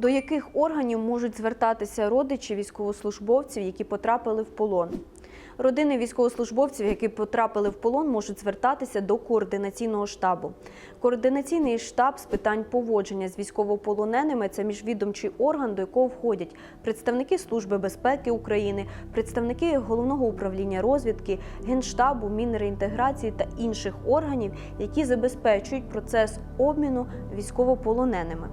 До яких органів можуть звертатися родичі військовослужбовців, які потрапили в полон? Родини військовослужбовців, які потрапили в полон, можуть звертатися до координаційного штабу. Координаційний штаб з питань поводження з військовополоненими це міжвідомчий орган, до якого входять представники Служби безпеки України, представники головного управління розвідки, генштабу, мінреінтеграції та інших органів, які забезпечують процес обміну військовополоненими.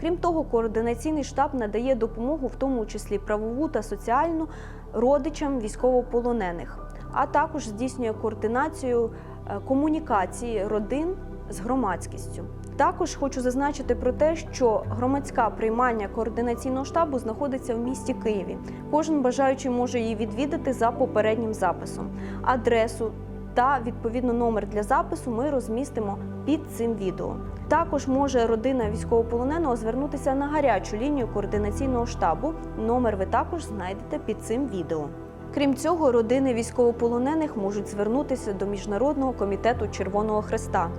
Крім того, координаційний штаб надає допомогу, в тому числі правову та соціальну, родичам військовополонених, а також здійснює координацію е, комунікації родин з громадськістю. Також хочу зазначити про те, що громадська приймання координаційного штабу знаходиться в місті Києві. Кожен бажаючий може її відвідати за попереднім записом. Адресу та відповідно номер для запису ми розмістимо під цим відео. Також може родина військовополоненого звернутися на гарячу лінію координаційного штабу. Номер ви також знайдете під цим відео. Крім цього, родини військовополонених можуть звернутися до Міжнародного комітету Червоного Хреста.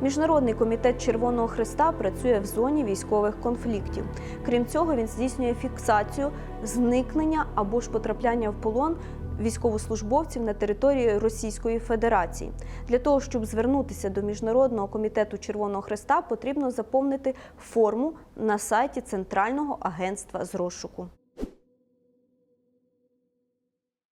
Міжнародний комітет Червоного Хреста працює в зоні військових конфліктів. Крім цього, він здійснює фіксацію зникнення або ж потрапляння в полон військовослужбовців на території Російської Федерації. Для того, щоб звернутися до Міжнародного комітету Червоного Хреста, потрібно заповнити форму на сайті Центрального агентства з розшуку.